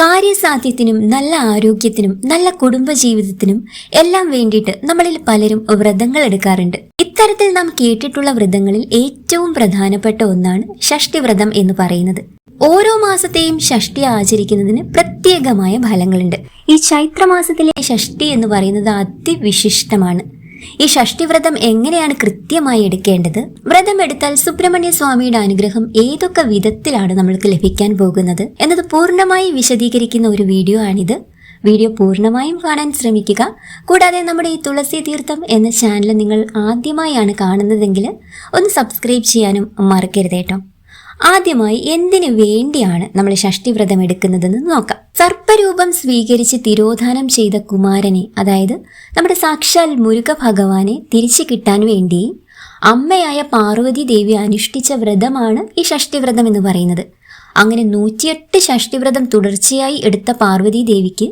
കാര്യസാധ്യത്തിനും നല്ല ആരോഗ്യത്തിനും നല്ല കുടുംബജീവിതത്തിനും എല്ലാം വേണ്ടിയിട്ട് നമ്മളിൽ പലരും വ്രതങ്ങൾ എടുക്കാറുണ്ട്. ഇത്തരത്തിൽ നാം കേട്ടിട്ടുള്ള വ്രതങ്ങളിൽ ഏറ്റവും പ്രധാനപ്പെട്ട ഒന്നാണ് ഷഷ്ടിവ്രതം എന്ന് പറയുന്നത്. ഓരോ മാസത്തെയും ഷഷ്ടി ആചരിക്കുന്നതിന് പ്രത്യേകമായ ഫലങ്ങളുണ്ട്. ഈ ചൈത്രമാസത്തിലെ ഷഷ്ടി എന്ന് പറയുന്നത് അതിവിശിഷ്ടമാണ്. ഈ ഷഷ്ടിവ്രതം എങ്ങനെയാണ് കൃത്യമായി എടുക്കേണ്ടത്? വ്രതം എടുത്താൽ സുബ്രഹ്മണ്യ സ്വാമിയുടെ അനുഗ്രഹം ഏതൊക്കെ വിധത്തിലാണ് നമ്മൾക്ക് ലഭിക്കാൻ പോകുന്നത്? എന്നത് പൂർണമായി വിശദീകരിക്കുന്ന ഒരു വീഡിയോ ആണിത്. വീഡിയോ പൂർണമായും കാണാൻ ശ്രമിക്കുക. കൂടാതെ നമ്മുടെ ഈ തുളസി തീർത്ഥം എന്ന ചാനൽ നിങ്ങൾ ആദ്യമായാണ് കാണുന്നതെങ്കിൽ ഒന്ന് സബ്സ്ക്രൈബ് ചെയ്യാനും മറക്കരുത് കേട്ടോ. ആദ്യമായി എന്തിനു വേണ്ടിയാണ് നമ്മൾ ഷഷ്ടിവ്രതം എടുക്കുന്നതെന്ന് നോക്കാം. സർപ്പരൂപം സ്വീകരിച്ച് തിരോധാനം ചെയ്ത കുമാരനെ അതായത് നമ്മുടെ സാക്ഷാൽ മുരുക ഭഗവാനെ തിരിച്ചു കിട്ടാൻ വേണ്ടി അമ്മയായ പാർവതി ദേവി അനുഷ്ഠിച്ച വ്രതമാണ് ഈ ഷഷ്ടിവ്രതം എന്ന് പറയുന്നത്. അങ്ങനെ നൂറ്റിയെട്ട് ഷഷ്ടിവ്രതം തുടർച്ചയായി എടുത്ത പാർവതി ദേവിക്ക്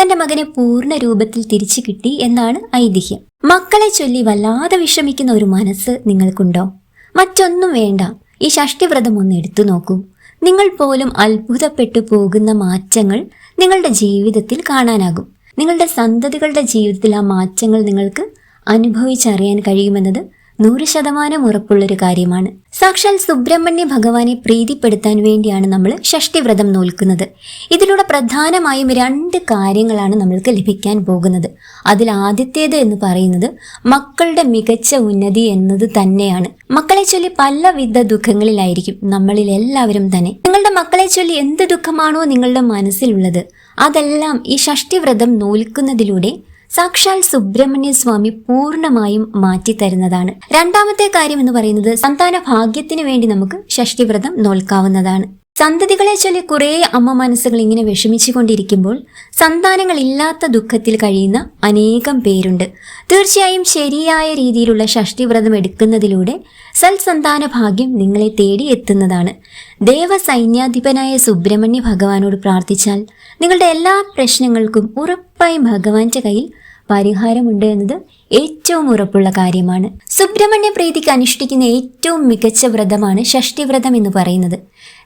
തന്റെ മകനെ പൂർണ രൂപത്തിൽ തിരിച്ചു കിട്ടി എന്നാണ് ഐതിഹ്യം. മക്കളെ ചൊല്ലി വല്ലാതെ വിഷമിക്കുന്ന ഒരു മനസ്സ് നിങ്ങൾക്കുണ്ടോ? മറ്റൊന്നും വേണ്ട. ഈ ഷഷ്ടിവ്രതം ഒന്ന് എടുത്തു നോക്കൂ. നിങ്ങൾ പോലും അത്ഭുതപ്പെട്ടു പോകുന്ന മാറ്റങ്ങൾ നിങ്ങളുടെ ജീവിതത്തിൽ കാണാനാകും. നിങ്ങളുടെ സന്തതികളുടെ ജീവിതത്തിൽ ആ മാറ്റങ്ങൾ നിങ്ങൾക്ക് അനുഭവിച്ചറിയാൻ കഴിയുമെന്നത് നൂറ് ശതമാനം ഉറപ്പുള്ളൊരു കാര്യമാണ്. സാക്ഷാൽ സുബ്രഹ്മണ്യ ഭഗവാനെ പ്രീതിപ്പെടുത്താൻ വേണ്ടിയാണ് നമ്മൾ ഷഷ്ടിവ്രതം നോൽക്കുന്നത്. ഇതിലൂടെ പ്രധാനമായും രണ്ട് കാര്യങ്ങളാണ് നമ്മൾക്ക് ലഭിക്കാൻ പോകുന്നത്. അതിൽ ആദ്യത്തേത് എന്ന് പറയുന്നത് മക്കളുടെ മികച്ച ഉന്നതി എന്നത് തന്നെയാണ്. മക്കളെ ചൊല്ലി പലവിധ ദുഃഖങ്ങളിലായിരിക്കും നമ്മളിൽ എല്ലാവരും തന്നെ. നിങ്ങളുടെ മക്കളെ ചൊല്ലി എന്ത് ദുഃഖമാണോ നിങ്ങളുടെ മനസ്സിലുള്ളത് അതെല്ലാം ഈ ഷഷ്ടിവ്രതം നോൽക്കുന്നതിലൂടെ സാക്ഷാൽ സുബ്രഹ്മണ്യ സ്വാമി പൂർണമായും മാറ്റിത്തരുന്നതാണ്. രണ്ടാമത്തെ കാര്യം എന്ന് പറയുന്നത് സന്താന ഭാഗ്യത്തിന് വേണ്ടി നമുക്ക് ഷഷ്ടിവ്രതം നോൽക്കാവുന്നതാണ്. സന്തതികളെ ചൊല്ലി കുറേ അമ്മ മനസ്സുകൾ ഇങ്ങനെ വിഷമിച്ചു വിഷമിച്ചുകൊണ്ടിരിക്കുമ്പോൾ സന്താനങ്ങളില്ലാത്ത ദുഃഖത്തിൽ കഴിയുന്ന അനേകം പേരുണ്ട്. തീർച്ചയായും ശരിയായ രീതിയിലുള്ള ഷഷ്ടിവ്രതം എടുക്കുന്നതിലൂടെ സൽസന്താന ഭാഗ്യം നിങ്ങളെ തേടി എത്തുന്നതാണ്. ദേവസൈന്യാധിപനായ സുബ്രഹ്മണ്യ ഭഗവാനോട് പ്രാർത്ഥിച്ചാൽ നിങ്ങളുടെ എല്ലാ പ്രശ്നങ്ങൾക്കും ഉറപ്പായും ഭഗവാന്റെ കയ്യിൽ പരിഹാരമുണ്ട് എന്നത് ഏറ്റവും ഉറപ്പുള്ള കാര്യമാണ്. സുബ്രഹ്മണ്യ പ്രീതിക്ക് അനുഷ്ഠിക്കുന്ന ഏറ്റവും മികച്ച വ്രതമാണ് ഷഷ്ടിവ്രതം എന്ന് പറയുന്നത്.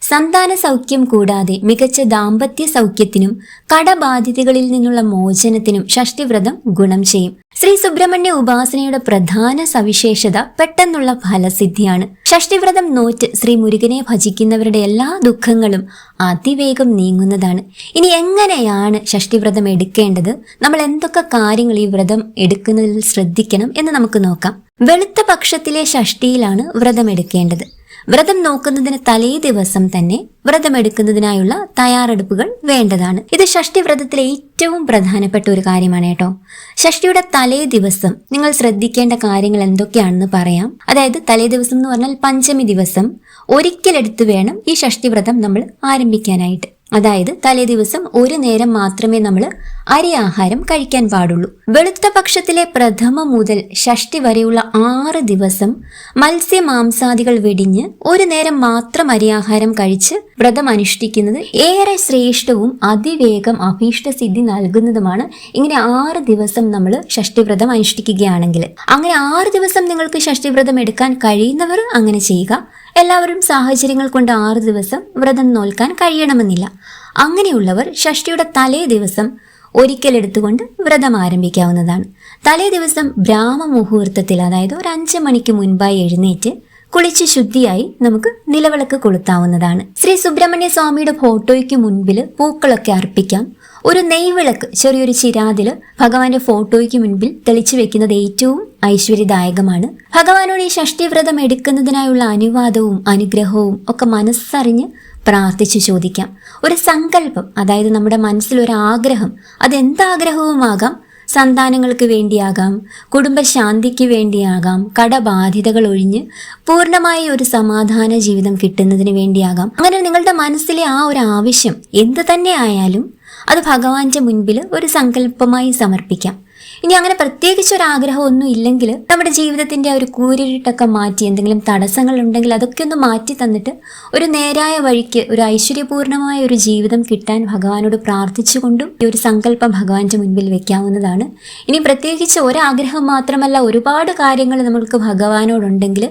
സന്താന സൗഖ്യം കൂടാതെ മികച്ച ദാമ്പത്യ സൗഖ്യത്തിനും കടബാധിതകളിൽ നിന്നുള്ള മോചനത്തിനും ഷഷ്ടിവ്രതം ഗുണം ചെയ്യും. ശ്രീ സുബ്രഹ്മണ്യ ഉപാസനയുടെ പ്രധാന സവിശേഷത പെട്ടെന്നുള്ള ഫലസിദ്ധിയാണ്. ഷഷ്ടിവ്രതം നോറ്റ് ശ്രീ മുരുകനെ ഭജിക്കുന്നവരുടെ എല്ലാ ദുഃഖങ്ങളും അതിവേഗം നീങ്ങുന്നതാണ്. ഇനി എങ്ങനെയാണ് ഷഷ്ടിവ്രതം എടുക്കേണ്ടത്? നമ്മൾ എന്തൊക്കെ കാര്യങ്ങൾ ഈ വ്രതം എടുക്കുന്നതിൽ ശ്രദ്ധിക്കണം എന്ന് നമുക്ക് നോക്കാം. വെളുത്ത പക്ഷത്തിലെ ഷഷ്ടിയിലാണ് വ്രതം എടുക്കേണ്ടത്. വ്രതം നോക്കുന്നതിന് തലേ ദിവസം തന്നെ വ്രതമെടുക്കുന്നതിനായുള്ള തയ്യാറെടുപ്പുകൾ വേണ്ടതാണ്. ഇത് ഷഷ്ടി വ്രതത്തിലെ ഏറ്റവും പ്രധാനപ്പെട്ട ഒരു കാര്യമാണ് കേട്ടോ. ഷഷ്ടിയുടെ തലേ ദിവസം നിങ്ങൾ ശ്രദ്ധിക്കേണ്ട കാര്യങ്ങൾ എന്തൊക്കെയാണെന്ന് പറയാം. അതായത് തലേ ദിവസം എന്ന് പറഞ്ഞാൽ പഞ്ചമി ദിവസം. ഒരിക്കലെടുത്ത് വേണം ഈ ഷഷ്ടി വ്രതം നമ്മൾ ആരംഭിക്കാനായിട്ട്. അതായത് തലേ ദിവസം ഒരു നേരം മാത്രമേ നമ്മൾ അരി ആഹാരം കഴിക്കാൻ പാടുള്ളൂ. വെളുത്ത പക്ഷത്തിലെ പ്രഥമ മുതൽ ഷഷ്ടി വരെയുള്ള ആറ് ദിവസം മത്സ്യ മാംസാദികൾ വെടിഞ്ഞ് ഒരു നേരം മാത്രം അരിയാഹാരം കഴിച്ച് വ്രതം അനുഷ്ഠിക്കുന്നത് ഏറെ ശ്രേഷ്ഠവും അതിവേഗം അഭീഷ്ടസിദ്ധി നൽകുന്നതുമാണ് ഇങ്ങനെ ആറ് ദിവസം നമ്മൾ ഷഷ്ടിവ്രതം അനുഷ്ഠിക്കുകയാണെങ്കിൽ. അങ്ങനെ ആറ് ദിവസം നിങ്ങൾക്ക് ഷഷ്ടിവ്രതം എടുക്കാൻ കഴിയുന്നവർ അങ്ങനെ ചെയ്യുക. എല്ലാവരും സാഹചര്യങ്ങൾ കൊണ്ട് ആറ് ദിവസം വ്രതം നോൽക്കാൻ കഴിയണമെന്നില്ല. അങ്ങനെയുള്ളവർ ഷഷ്ടിയുടെ തലേ ദിവസം ഒരിക്കൽ എടുത്തുകൊണ്ട് വ്രതം ആരംഭിക്കാവുന്നതാണ്. തലേ ദിവസം ബ്രാഹ്മ മുഹൂർത്തത്തിൽ അതായത് ഒരു അഞ്ച് മണിക്ക് മുൻപായി എഴുന്നേറ്റ് കുളിച്ച് ശുദ്ധിയായി നമുക്ക് നിലവിളക്ക് കൊളുത്താവുന്നതാണ്. ശ്രീ സുബ്രഹ്മണ്യ സ്വാമിയുടെ ഫോട്ടോയ്ക്ക് മുൻപിൽ പൂക്കളൊക്കെ അർപ്പിക്കാം. ഒരു നെയ്വിളക്ക് ചെറിയൊരു ചിരാതിൽ ഭഗവാന്റെ ഫോട്ടോയ്ക്ക് മുൻപിൽ തെളിച്ചു വെക്കുന്നത് ഏറ്റവും ഐശ്വര്യദായകമാണ്. ഭഗവാനോട് ഈ ഷഷ്ടിവ്രതം എടുക്കുന്നതിനായുള്ള അനുവാദവും അനുഗ്രഹവും ഒക്കെ മനസ്സറിഞ്ഞ് പ്രാർത്ഥിച്ചു ചോദിക്കാം. ഒരു സങ്കല്പം അതായത് നമ്മുടെ മനസ്സിൽ ഒരു ആഗ്രഹം അതെന്താഗ്രഹവുമാകാം? സന്താനങ്ങൾക്ക് വേണ്ടിയാകാം കുടുംബശാന്തിക്ക് വേണ്ടിയാകാം കടബാധ്യതകൾ ഒഴിഞ്ഞ് പൂർണമായ ഒരു സമാധാന ജീവിതം കിട്ടുന്നതിന് വേണ്ടിയാകാം. അങ്ങനെ നിങ്ങളുടെ മനസ്സിലെ ആ ഒരു ആവശ്യം എന്ത് തന്നെ ആയാലും അത് ഭഗവാന്റെ മുൻപിൽ ഒരു സങ്കല്പമായി സമർപ്പിക്കാം. ഇനി അങ്ങനെ പ്രത്യേകിച്ച് ഒരു ആഗ്രഹമൊന്നും ഇല്ലെങ്കിൽ നമ്മുടെ ജീവിതത്തിന്റെ ഒരു കൂരിട്ടൊക്കെ മാറ്റി എന്തെങ്കിലും തടസ്സങ്ങൾ ഉണ്ടെങ്കിൽ അതൊക്കെ ഒന്ന് മാറ്റി തന്നിട്ട് ഒരു നേരായ വഴിക്ക് ഒരു ഐശ്വര്യപൂർണമായ ഒരു ജീവിതം കിട്ടാൻ ഭഗവാനോട് പ്രാർത്ഥിച്ചുകൊണ്ടും ഈ ഒരു സങ്കല്പം ഭഗവാന്റെ മുൻപിൽ വെക്കാവുന്നതാണ്. ഇനി പ്രത്യേകിച്ച് ഒരാഗ്രഹം മാത്രമല്ല ഒരുപാട് കാര്യങ്ങൾ നമ്മൾക്ക് ഭഗവാനോടുണ്ടെങ്കിൽ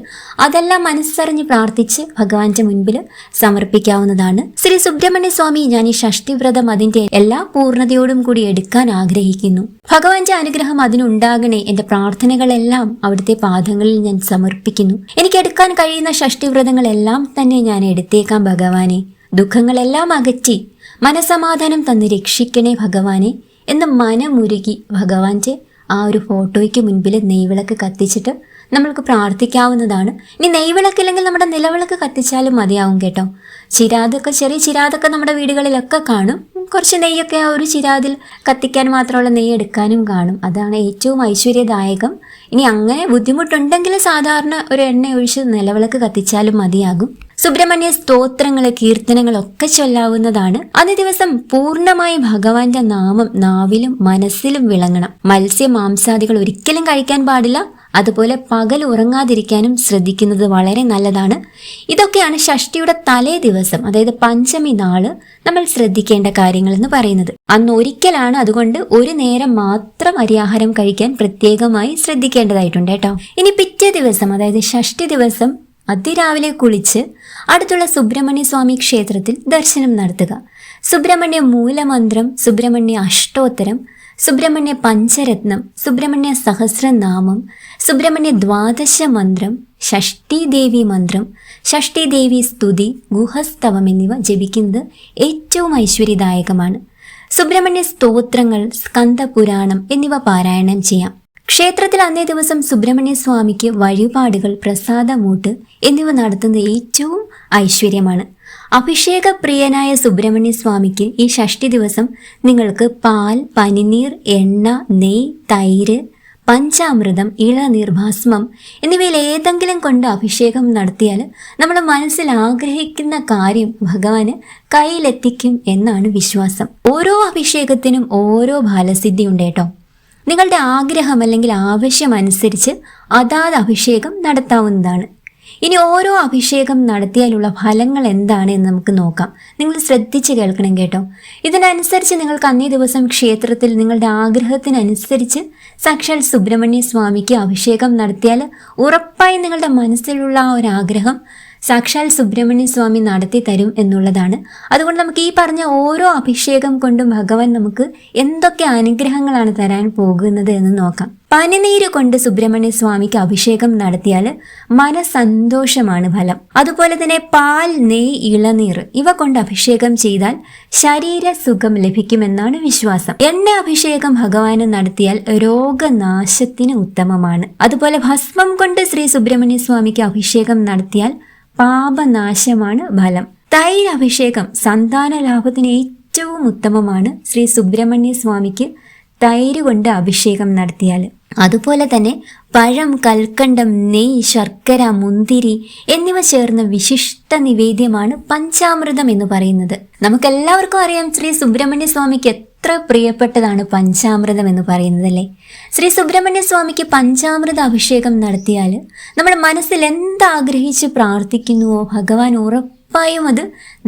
അതെല്ലാം മനസ്സറിഞ്ഞ് പ്രാർത്ഥിച്ച് ഭഗവാന്റെ മുൻപിൽ സമർപ്പിക്കാവുന്നതാണ്. ശ്രീ സുബ്രഹ്മണ്യ സ്വാമി ഞാൻ ഈ ഷഷ്ടിവ്രതം അതിന്റെ എല്ലാ പൂർണതയോടും കൂടി എടുക്കാൻ ആഗ്രഹിക്കുന്നു. ഭഗവാന്റെ അനുഗ്രഹം അതിനുണ്ടാകണേ എന്റെ പ്രാർത്ഥനകളെല്ലാം അവിടുത്തെ പാദങ്ങളിൽ ഞാൻ സമർപ്പിക്കുന്നു. എനിക്ക് എടുക്കാൻ കഴിയുന്ന ഷഷ്ടിവ്രതങ്ങളെല്ലാം തന്നെ ഞാൻ എടുത്തേക്കാം ഭഗവാനെ. ദുഃഖങ്ങളെല്ലാം അകറ്റി മനസമാധാനം തന്ന് രക്ഷിക്കണേ ഭഗവാനെ എന്ന് മനമുരുകി ഭഗവാന്റെ ആ ഒരു ഫോട്ടോയ്ക്ക് മുൻപിൽ നെയ്വിളക്ക് കത്തിച്ചിട്ട് നമ്മൾക്ക് പ്രാർത്ഥിക്കാവുന്നതാണ്. ഇനി നെയ്വിളക്കില്ലെങ്കിൽ നമ്മുടെ നിലവിളക്ക് കത്തിച്ചാലും മതിയാവും കേട്ടോ. ചിരാതൊക്കെ ചെറിയ ചിരാതൊക്കെ നമ്മുടെ വീടുകളിലൊക്കെ കാണും. കുറച്ച് നെയ്യൊക്കെ ആ ഒരു ചിരാതിൽ കത്തിക്കാൻ മാത്രമുള്ള നെയ്യ് എടുക്കാനും കാണും. അതാണ് ഏറ്റവും ഐശ്വര്യദായകം. ഇനി അങ്ങനെ ബുദ്ധിമുട്ടുണ്ടെങ്കിൽ സാധാരണ ഒരു എണ്ണ ഒഴിച്ച് നിലവിളക്ക് കത്തിച്ചാലും മതിയാകും. സുബ്രഹ്മണ്യ സ്തോത്രങ്ങൾ കീർത്തനങ്ങളൊക്കെ ചൊല്ലാവുന്നതാണ്. അന്നേ ദിവസം പൂർണമായി ഭഗവാന്റെ നാമം നാവിലും മനസ്സിലും വിളങ്ങണം. മത്സ്യ മാംസാദികൾ ഒരിക്കലും കഴിക്കാൻ പാടില്ല. അതുപോലെ പകൽ ഉറങ്ങാതിരിക്കാനും ശ്രദ്ധിക്കുന്നത് വളരെ നല്ലതാണ്. ഇതൊക്കെയാണ് ഷഷ്ടിയുടെ തലേ ദിവസം അതായത് പഞ്ചമി നാൾ നമ്മൾ ശ്രദ്ധിക്കേണ്ട കാര്യങ്ങൾ എന്ന് പറയുന്നത്. അന്ന് ഒരിക്കലാണ് അതുകൊണ്ട് ഒരു നേരം മാത്രം അരിയാഹാരം കഴിക്കാൻ പ്രത്യേകമായി ശ്രദ്ധിക്കേണ്ടതായിട്ടുണ്ട് കേട്ടോ. ഇനി പിറ്റേ ദിവസം അതായത് ഷഷ്ടി ദിവസം അതിരാവിലെ കുളിച്ച് അടുത്തുള്ള സുബ്രഹ്മണ്യ സ്വാമി ക്ഷേത്രത്തിൽ ദർശനം നടത്തുക. സുബ്രഹ്മണ്യ മൂലമന്ത്രം സുബ്രഹ്മണ്യ അഷ്ടോത്തരം സുബ്രഹ്മണ്യ പഞ്ചരത്നം സുബ്രഹ്മണ്യ സഹസ്രനാമം സുബ്രഹ്മണ്യ ദ്വാദശ മന്ത്രം ഷഷ്ടിദേവി മന്ത്രം ഷഷ്ടിദേവി സ്തുതി ഗുഹസ്തവം എന്നിവ ജപിക്കുന്നത് ഏറ്റവും ഐശ്വര്യദായകമാണ്. സുബ്രഹ്മണ്യ സ്തോത്രങ്ങൾ സ്കന്ദപുരാണം എന്നിവ പാരായണം ചെയ്യാം. ക്ഷേത്രത്തിൽ അന്നേ ദിവസം സുബ്രഹ്മണ്യ സ്വാമിക്ക് വഴിപാടുകൾ പ്രസാദമൂട്ട് എന്നിവ നടത്തുന്നത് ഏറ്റവും ഐശ്വര്യമാണ്. അഭിഷേക പ്രിയനായ സുബ്രഹ്മണ്യ സ്വാമിക്ക് ഈ ഷഷ്ടി ദിവസം നിങ്ങൾക്ക് പാൽ പനിനീർ എണ്ണ നെയ് തൈര് പഞ്ചാമൃതം ഇളനീർ ഭസ്മം എന്നിവയിൽ ഏതെങ്കിലും കൊണ്ട് അഭിഷേകം നടത്തിയാൽ നമ്മൾ മനസ്സിൽ ആഗ്രഹിക്കുന്ന കാര്യം ഭഗവാന് കയ്യിലെത്തിക്കും എന്നാണ് വിശ്വാസം. ഓരോ അഭിഷേകത്തിനും ഓരോ ഫലസിദ്ധി ഉണ്ട് കേട്ടോ. നിങ്ങളുടെ ആഗ്രഹം അല്ലെങ്കിൽ ആവശ്യം അനുസരിച്ച് അതാത് അഭിഷേകം നടത്താവുന്നതാണ്. ഇനി ഓരോ അഭിഷേകം നടത്തിയാലുള്ള ഫലങ്ങൾ എന്താണ് എന്ന് നമുക്ക് നോക്കാം. നിങ്ങൾ ശ്രദ്ധിച്ച് കേൾക്കണം കേട്ടോ. ഇതിനനുസരിച്ച് നിങ്ങൾക്ക് അന്നേ ദിവസം ക്ഷേത്രത്തിൽ നിങ്ങളുടെ ആഗ്രഹത്തിനനുസരിച്ച് സാക്ഷാൽ സുബ്രഹ്മണ്യ സ്വാമിക്ക് അഭിഷേകം നടത്തിയാൽ ഉറപ്പായി നിങ്ങളുടെ മനസ്സിലുള്ള ആ ഒരു ആഗ്രഹം സാക്ഷാൽ സുബ്രഹ്മണ്യ സ്വാമി നടത്തി തരും എന്നുള്ളതാണ്. അതുകൊണ്ട് നമുക്ക് ഈ പറഞ്ഞ ഓരോ അഭിഷേകം കൊണ്ടും ഭഗവാൻ നമുക്ക് എന്തൊക്കെ അനുഗ്രഹങ്ങളാണ് തരാൻ പോകുന്നത് എന്ന് നോക്കാം. പനിനീര് കൊണ്ട് സുബ്രഹ്മണ്യ സ്വാമിക്ക് അഭിഷേകം നടത്തിയാൽ മനസന്തോഷമാണ് ഫലം. അതുപോലെ തന്നെ പാൽ നെയ് ഇളനീർ ഇവ കൊണ്ട് അഭിഷേകം ചെയ്താൽ ശരീര സുഖം ലഭിക്കുമെന്നാണ് വിശ്വാസം. എണ്ണ അഭിഷേകം ഭഗവാന് നടത്തിയാൽ രോഗനാശത്തിന് ഉത്തമമാണ്. അതുപോലെ ഭസ്മം കൊണ്ട് ശ്രീ സുബ്രഹ്മണ്യ സ്വാമിക്ക് അഭിഷേകം നടത്തിയാൽ പാപനാശമാണ് ഫലം. തൈരഭിഷേകം സന്താന ലാഭത്തിന് ഏറ്റവും ഉത്തമമാണ് ശ്രീ സുബ്രഹ്മണ്യ സ്വാമിക്ക് തൈര് കൊണ്ട് അഭിഷേകം നടത്തിയാൽ അതുപോലെ തന്നെ പഴം കൽക്കണ്ടം നെയ് ശർക്കര മുന്തിരി എന്നിവ ചേർന്ന വിശിഷ്ട നിവേദ്യമാണ് പഞ്ചാമൃതം എന്ന് പറയുന്നത്. നമുക്കെല്ലാവർക്കും അറിയാം ശ്രീ സുബ്രഹ്മണ്യ സ്വാമിക്ക് എത്ര പ്രിയപ്പെട്ടതാണ് പഞ്ചാമൃതം എന്ന് പറയുന്നത് അല്ലേ ശ്രീ സുബ്രഹ്മണ്യ സ്വാമിക്ക് പഞ്ചാമൃത അഭിഷേകം നടത്തിയാൽ നമ്മുടെ മനസ്സിൽ എന്താഗ്രഹിച്ച് പ്രാർത്ഥിക്കുന്നുവോ ഭഗവാൻ ഉറപ്പായും അത്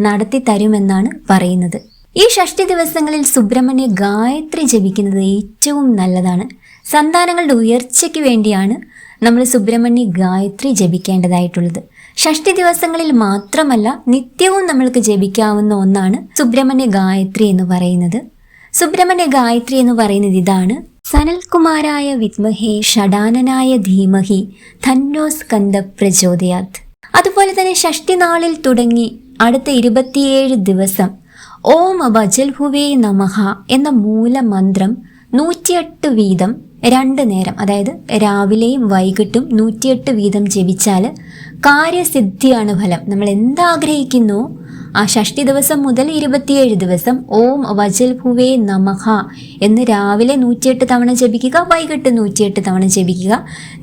നടത്തി തരുമെന്നാണ് പറയുന്നത്. ഈ ഷഷ്ടി ദിവസങ്ങളിൽ സുബ്രഹ്മണ്യ ഗായത്രി ജപിക്കുന്നത് ഏറ്റവും നല്ലതാണ്. സന്താനങ്ങളുടെ ഉയർച്ചയ്ക്ക് വേണ്ടിയാണ് നമ്മൾ സുബ്രഹ്മണ്യ ഗായത്രി ജപിക്കേണ്ടതായിട്ടുള്ളത്. ഷഷ്ടി ദിവസങ്ങളിൽ മാത്രമല്ല നിത്യവും നമ്മൾക്ക് ജപിക്കാവുന്ന ഒന്നാണ് സുബ്രഹ്മണ്യ ഗായത്രി എന്ന് പറയുന്നത്. സുബ്രഹ്മണ്യ ഗായത്രി എന്ന് പറയുന്നത് ഇതാണ്. സനൽകുമാരായ വിദ്മഹേ ഷഡാനനായ ധീമഹി ധന്നോ സ്കന്ദ പ്രചോദയാത്. അതുപോലെ തന്നെ ഷഷ്ടി നാളിൽ തുടങ്ങി അടുത്ത ഇരുപത്തിയേഴ് ദിവസം ഓം ഭജൽഹുവേ നമഹ എന്ന മൂലമന്ത്രം നൂറ്റിയെട്ട് വീതം രണ്ട് നേരം അതായത് രാവിലെയും വൈകിട്ടും നൂറ്റിയെട്ട് വീതം ജപിച്ചാൽ കാര്യസിദ്ധിയാണ് ഫലം. നമ്മൾ എന്താഗ്രഹിക്കുന്നു? ആ ഷഷ്ടി ദിവസം മുതൽ ഇരുപത്തിയേഴ് ദിവസം ഓം വജൽ ഭുവേ നമഹ എന്ന് രാവിലെ നൂറ്റിയെട്ട് തവണ ജപിക്കുക വൈകിട്ട് നൂറ്റിയെട്ട് തവണ ജപിക്കുക.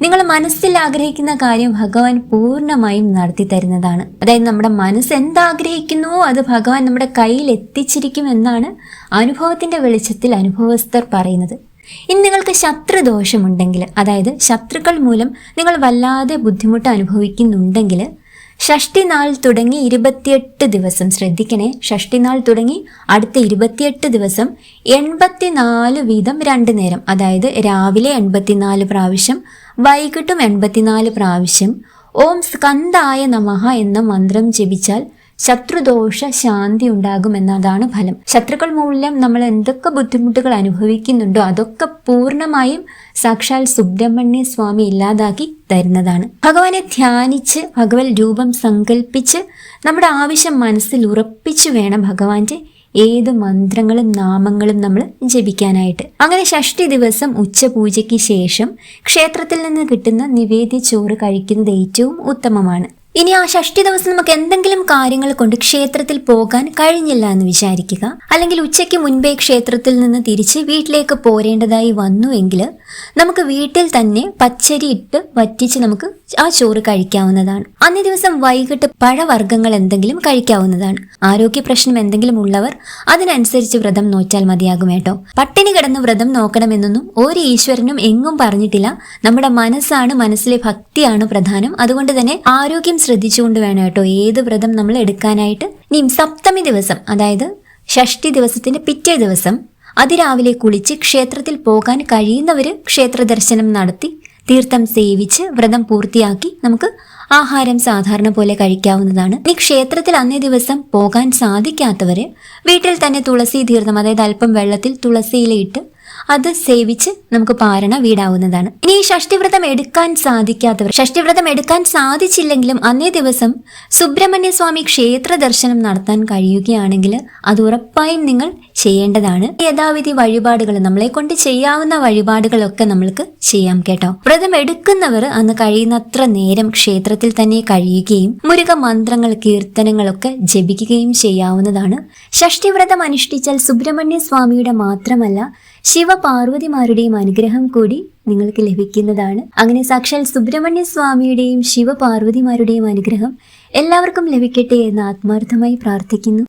നിങ്ങൾ മനസ്സിൽ ആഗ്രഹിക്കുന്ന കാര്യം ഭഗവാൻ പൂർണമായും നടത്തി തരുന്നതാണ്. അതായത് നമ്മുടെ മനസ്സ് എന്താഗ്രഹിക്കുന്നുവോ അത് ഭഗവാൻ നമ്മുടെ കയ്യിൽ എത്തിച്ചിരിക്കും എന്നാണ് അനുഭവത്തിന്റെ വെളിച്ചത്തിൽ അനുഭവസ്ഥർ പറയുന്നത്. ഇനി നിങ്ങൾക്ക് ശത്രു ശത്രുദോഷമുണ്ടെങ്കിൽ അതായത് ശത്രുക്കൾ മൂലം നിങ്ങൾ വല്ലാതെ ബുദ്ധിമുട്ട് അനുഭവിക്കുന്നുണ്ടെങ്കിൽ ഷഷ്ടി നാൾ തുടങ്ങി ഇരുപത്തിയെട്ട് ദിവസം. ശ്രദ്ധിക്കണേ ഷഷ്ടിനാൾ തുടങ്ങി അടുത്ത ഇരുപത്തിയെട്ട് ദിവസം എൺപത്തിനാല് വീതം രണ്ട് നേരം. അതായത് രാവിലെ എൺപത്തിനാല് പ്രാവശ്യം വൈകിട്ടും എൺപത്തിനാല് പ്രാവശ്യം. ഓം സ്കന്ധായ നമഹ എന്ന മന്ത്രം ജപിച്ചാൽ ശത്രുദോഷ ശാന്തി ഉണ്ടാകുമെന്നതാണ് ഫലം. ശത്രുക്കൾ മൂലം നമ്മൾ എന്തൊക്കെ ബുദ്ധിമുട്ടുകൾ അനുഭവിക്കുന്നുണ്ടോ അതൊക്കെ പൂർണമായും സാക്ഷാൽ സുബ്രഹ്മണ്യ സ്വാമി ഇല്ലാതാക്കി തരുന്നതാണ്. ഭഗവാനെ ധ്യാനിച്ച് ഭഗവത് രൂപം സങ്കല്പിച്ച് നമ്മുടെ ആവശ്യം മനസ്സിൽ ഉറപ്പിച്ചു വേണം ഭഗവാന്റെ ഏത് മന്ത്രങ്ങളും നാമങ്ങളും നമ്മൾ ജപിക്കാനായിട്ട്. അങ്ങനെ ഷഷ്ടി ദിവസം ഉച്ചപൂജയ്ക്ക് ശേഷം ക്ഷേത്രത്തിൽ നിന്ന് കിട്ടുന്ന നിവേദ്യ ചോറ് കഴിക്കുന്നത് ഏറ്റവും ഉത്തമമാണ്. ഇനി ആ ഷഷ്ടി ദിവസം നമുക്ക് എന്തെങ്കിലും കാര്യങ്ങൾ കൊണ്ട് ക്ഷേത്രത്തിൽ പോകാൻ കഴിഞ്ഞില്ല എന്ന് വിചാരിക്കുക. അല്ലെങ്കിൽ ഉച്ചയ്ക്ക് മുൻപേ ക്ഷേത്രത്തിൽ നിന്ന് തിരിച്ച് വീട്ടിലേക്ക് പോരേണ്ടതായി വന്നുവെങ്കിൽ നമുക്ക് വീട്ടിൽ തന്നെ പച്ചരി ഇട്ട് വറ്റിച്ച് നമുക്ക് ആ ചോറ് കഴിക്കാവുന്നതാണ്. അന്നേ ദിവസം വൈകിട്ട് പഴവർഗങ്ങൾ എന്തെങ്കിലും കഴിക്കാവുന്നതാണ്. ആരോഗ്യ പ്രശ്നം എന്തെങ്കിലും ഉള്ളവർ അതിനനുസരിച്ച് വ്രതം നോറ്റാൽ മതിയാകും കേട്ടോ. പട്ടിണി കിടന്ന് വ്രതം നോക്കണമെന്നൊന്നും ഒരു ഈശ്വരനും എങ്ങും പറഞ്ഞിട്ടില്ല. നമ്മുടെ മനസ്സാണ് മനസ്സിലെ ഭക്തിയാണ് പ്രധാനം. അതുകൊണ്ട് തന്നെ ആരോഗ്യം ശ്രദ്ധിച്ചുകൊണ്ട് വേണം കേട്ടോ ഏത് വ്രതം നമ്മൾ എടുക്കാനായിട്ട്. ഇനി സപ്തമി ദിവസം അതായത് ഷഷ്ടി ദിവസത്തിന്റെ പിറ്റേ ദിവസം അതിരാവിലെ കുളിച്ച് ക്ഷേത്രത്തിൽ പോകാൻ കഴിയുന്നവര് ക്ഷേത്ര ദർശനം നടത്തി തീർത്ഥം സേവിച്ച് വ്രതം പൂർത്തിയാക്കി നമുക്ക് ആഹാരം സാധാരണ പോലെ കഴിക്കാവുന്നതാണ്. ഇനി ക്ഷേത്രത്തിൽ അന്നേ ദിവസം പോകാൻ സാധിക്കാത്തവര് വീട്ടിൽ തന്നെ തുളസി തീർത്ഥം അതായത് അല്പം വെള്ളത്തിൽ തുളസിയിലയിട്ട് അത് സേവിച്ച് നമുക്ക് പാരണ വീടാവുന്നതാണ്. ഇനി ഈ ഷഷ്ടിവ്രതം എടുക്കാൻ സാധിക്കാത്തവർ ഷഷ്ടിവ്രതം എടുക്കാൻ സാധിച്ചില്ലെങ്കിലും അന്നേ ദിവസം സുബ്രഹ്മണ്യ സ്വാമി ക്ഷേത്ര ദർശനം നടത്താൻ കഴിയുകയാണെങ്കിൽ അത് ഉറപ്പായും നിങ്ങൾ ചെയ്യേണ്ടതാണ്. യഥാവിധി വഴിപാടുകൾ നമ്മളെ കൊണ്ട് ചെയ്യാവുന്ന വഴിപാടുകളൊക്കെ നമ്മൾക്ക് ചെയ്യാം കേട്ടോ. വ്രതം എടുക്കുന്നവർ അന്ന് കഴിയുന്നത്ര നേരം ക്ഷേത്രത്തിൽ തന്നെ കഴിയുകയും മുരുക മന്ത്രങ്ങൾ കീർത്തനങ്ങളൊക്കെ ജപിക്കുകയും ചെയ്യാവുന്നതാണ്. ഷഷ്ടിവ്രതം അനുഷ്ഠിച്ചാൽ സുബ്രഹ്മണ്യ സ്വാമിയുടെ മാത്രമല്ല ശിവപാർവതിമാരുടെയും അനുഗ്രഹം കൂടി നിങ്ങൾക്ക് ലഭിക്കുന്നതാണ്. അങ്ങനെ സാക്ഷാൽ സുബ്രഹ്മണ്യ സ്വാമിയുടെയും ശിവപാർവതിമാരുടെയും അനുഗ്രഹം എല്ലാവർക്കും ലഭിക്കട്ടെ എന്ന് ആത്മാർത്ഥമായി പ്രാർത്ഥിക്കുന്നു.